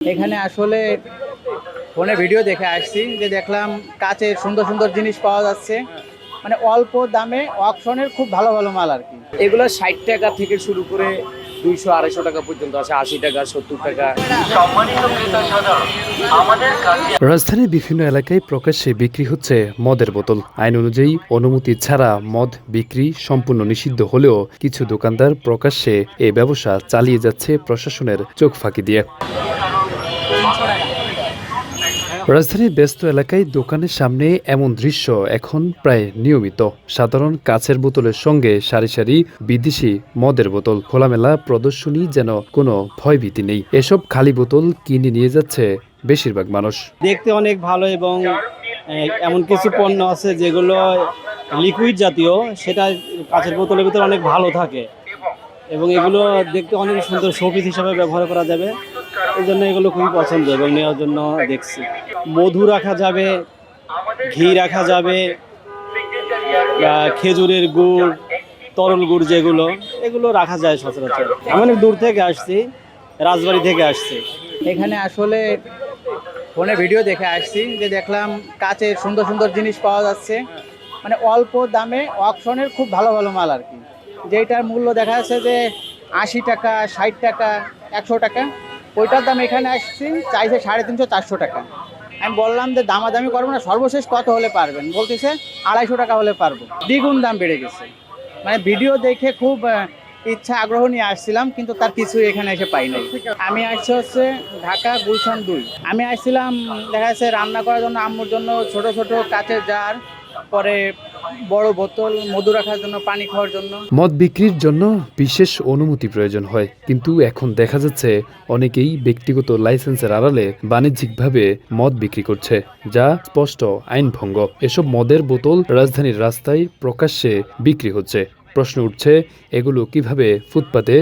এখানে আসলে ফোনে ভিডিও দেখে আসছি যে দেখলাম কাচের সুন্দর সুন্দর জিনিস পাওয়া যাচ্ছে। মানে অল্প দামে অকশনের খুব ভালো ভালো মাল আর কি। এগুলো ষাট টাকা থেকে শুরু করে দুইশো আড়াইশো টাকা পর্যন্ত আছে আশি টাকা সত্তর টাকা। রাজধানীর বিভিন্ন এলাকায় প্রকাশ্যে বিক্রি হচ্ছে মদের বোতল। আইন অনুযায়ী অনুমতি ছাড়া মদ বিক্রি সম্পূর্ণ নিষিদ্ধ হলেও কিছু দোকানদার প্রকাশ্যে এই ব্যবসা চালিয়ে যাচ্ছে প্রশাসনের চোখ ফাঁকি দিয়ে। রাজধানীর ব্যস্ত এলাকায় দোকানের সামনে এমন দৃশ্য এখন প্রায় নিয়মিত। সাধারণ কাছের বোতলের সঙ্গে সারি সারি বিদেশি মদের বোতল। খোলামেলা প্রদর্শনী যেন কোনো ভয়ভীতি নেই। এসব খালি বোতল কিনে নিয়ে যাচ্ছে বেশিরভাগ মানুষ। দেখতে অনেক ভালো এবং এমন কিছু পণ্য আছে যেগুলো লিকুইড জাতীয়, সেটা কাঁচের বোতলের ভিতরে অনেক ভালো থাকে। এবং এগুলো দেখতে অনেক সুন্দর শোপিস হিসাবে ব্যবহার করা যাবে। এই জন্য এগুলো খুবই পছন্দ এবং নেওয়ার জন্য দেখছি। মধু রাখা যাবে, ঘি রাখা যাবে খেজুরের গুড়, তরল গুড় যেগুলো, এগুলো রাখা যায় সচরাচর। আমি অনেক দূর থেকে আসছি, রাজবাড়ি থেকে আসছি। এখানে আসলে ফোনে ভিডিও দেখে আসছি, যে দেখলাম কাচের সুন্দর সুন্দর জিনিস পাওয়া যাচ্ছে। মানে অল্প দামে অকশনের খুব ভালো ভালো মাল আর কি। যেটার মূল্য দেখা যাচ্ছে যে আশি টাকা, ষাট টাকা, একশো টাকা। ওইটার দাম এখানে আসছি, চাইছে সাড়ে তিনশো, চারশো টাকা। আমি বললাম যে দামাদামি করব না, সর্বশেষ কত হলে পারবেন? বলতেছে আড়াইশো টাকা হলে পারব। দ্বিগুণ দাম বেড়ে গেছে। মানে ভিডিও দেখে খুব ইচ্ছা আগ্রহ নিয়ে আসছিলাম, কিন্তু তার কিছু এখানে এসে পাই নাই। আমি আসছি হচ্ছে ঢাকা গুলশান দুই। আমি আসছিলাম, দেখা যাচ্ছে রান্না করার জন্য, আম্মুর জন্য ছোট ছোট কাচের জার, পরে বড় বোতল, মধু রাখার জন্য, পানি খাওয়ার জন্য। মদ বিক্রির জন্য বিশেষ অনুমতি প্রয়োজন হয়। কিন্তু এখন দেখা যাচ্ছে অনেকেই ব্যক্তিগত লাইসেন্সের আড়ালে বাণিজ্যিকভাবে মদ বিক্রি করছে, যা স্পষ্ট আইন ভঙ্গ এসব মদের বোতল রাজধানীর রাস্তায় প্রকাশ্যে বিক্রি হচ্ছে। প্রশ্ন উঠছে, এগুলো কীভাবে ফুটপাতে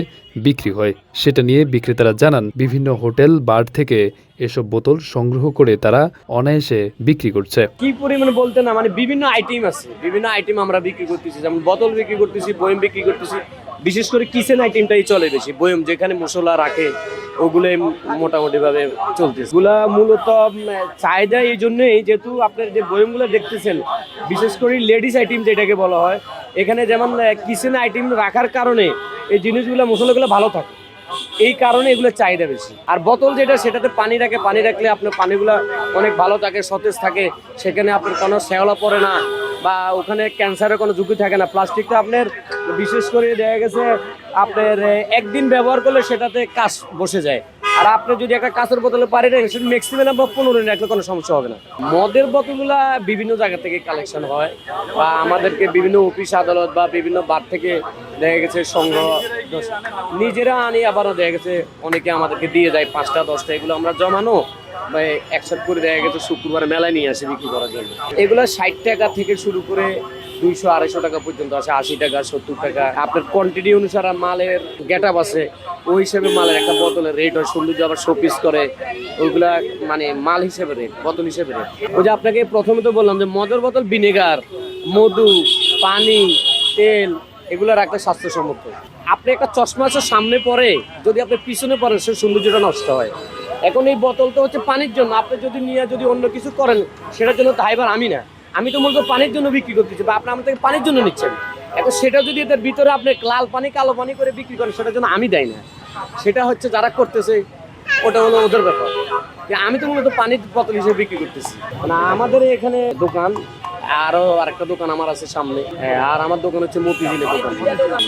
বিক্রি হয়? সেটা নিয়ে বিক্রেতারা জানান, বিভিন্ন হোটেল, বার থেকে এসব বোতল সংগ্রহ করে তারা অনায়াসে বিক্রি করছে। কি পরিমাণে বলতে না মানে বিভিন্ন আইটেম আছে। বিভিন্ন আইটেম আমরা বিক্রি করতেছি, যেমন বোতল বিক্রি করতেছি, বয়ম বিক্রি করতেছি। বিশেষ করে কিচেন আইটেমটাই চলে বেশি। বয়ম যেখানে মশলা রাখে ওগুলো মোটামুটি ভাবে চলতেছে। এগুলা মূলত চাহিদা এই জন্যই, যেহেতু আপনার যে বয়মগুলো দেখতেছেন, বিশেষ করে লেডিস আইটেম যেটাকে বলা হয় এখানে যেমন কিচেন আইটেম রাখার কারণে এই জিনিসগুলো, মশলাগুলো ভালো থাকে। এই কারণে এগুলো চাহিদা বেশি। আর বোতল যেটা, সেটাতে পানি রাখে পানি রাখলে আপনার পানিগুলো অনেক ভালো থাকে, সতেজ থাকে। সেখানে আপনার কোনো শ্যাওলা পড়ে না বা ওখানে ক্যান্সারের কোনো ঝুঁকি থাকে না। প্লাস্টিকটা আপনার, বিশেষ করে দেখা গেছে, আপনার একদিন ব্যবহার করলে সেটাতে কাজ বসে যায়। আর আপনি যদি একটা কাঁচের বোতলে রাখেন সেটা ম্যাক্সিমাম বা পনেরো রাখলে কোনো সমস্যা হবে না। মদের বোতলগুলা বিভিন্ন জায়গা থেকে কালেকশন হয় বা আমাদেরকে বিভিন্ন অফিস আদালত বা বিভিন্ন বার থেকে দেখা গেছে সংগ্রহ নিজেরা আনি, আবারও দেখা গেছে অনেকে আমাদেরকে দিয়ে যায় পাঁচটা, দশটা, এগুলো আমরা জমানো বা একসাথে করে দেখা গেছে শুক্রবার মেলায় নিয়ে আসে বিক্রি করার জন্য। এগুলো ষাট টাকা থেকে শুরু করে দুইশো আড়াইশো টাকা পর্যন্ত আছে, আশি টাকা, সত্তর টাকা। আপনার কোয়ান্টিটি অনুসারে মালের গেট আপ আছে, ওই হিসেবে মালের একটা বোতলের রেট হয়, সৌন্দর্য আবার শোপিস করে। ওইগুলা মানে মাল হিসেবে রেট বোতল হিসেবে রেট ওই যে আপনাকে প্রথমে তো বললাম যে মদের বোতল ভিনেগার মধু, পানি, তেল, এগুলো রাখলে স্বাস্থ্যসম্মত। আপনি একটা চশমা সামনে পরে, যদি আপনি পিছনে পড়েন সে সৌন্দর্যটা নষ্ট হয়। এখন এই বোতল তো হচ্ছে পানির জন্য, আপনি যদি নিয়ে যদি অন্য কিছু করেন, সেটার জন্য তাইবার আমি না। আমি তো মূলত পানির জন্য বিক্রি করতেছি বা আপনি থেকে পানির জন্য নিচ্ছেন। এখন সেটা যদি এদের ভিতরে আপনি লাল পানি, কালো পানি করে বিক্রি করেন, সেটার জন্য আমি দেয় না। সেটা হচ্ছে যারা করতেছে, ওটা হলো ওদের ব্যাপার। আমি তো মূলত পানির বোতল হিসেবে বিক্রি করতেছি। মানে আমাদের এখানে দোকান আরও আরেকটা দোকান আমার আছে সামনে। হ্যাঁ, আর আমার দোকান হচ্ছে মতিঝিলের দোকান।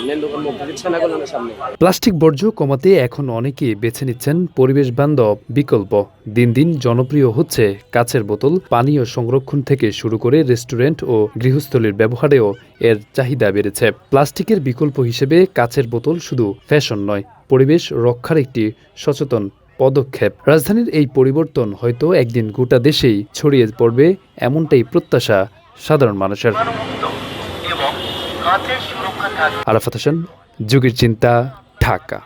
মেন দোকান মতিঝিল সেনাগলের সামনে। প্লাস্টিক বর্জ্য কমাতে এখন অনেকে বেছে নিচ্ছেন পরিবেশ বান্ধব বিকল্প। দিন দিন জনপ্রিয় হচ্ছে কাচের বোতল পানীয় সংরক্ষণ থেকে শুরু করে রেস্টুরেন্ট ও গৃহস্থলীর ব্যবহারেও এর চাহিদা বেড়েছে। প্লাস্টিকের বিকল্প হিসেবে কাচের বোতল শুধু ফ্যাশন নয় পরিবেশ রক্ষার একটি সচেতন পদক্ষেপ। রাজধানীর এই পরিবর্তন হয়তো একদিন গোটা দেশেই ছড়িয়ে পড়বে এমনটাই প্রত্যাশা সাধারণ মানুষের। আরাফাত হোসেন যুগের চিন্তা ঢাকা।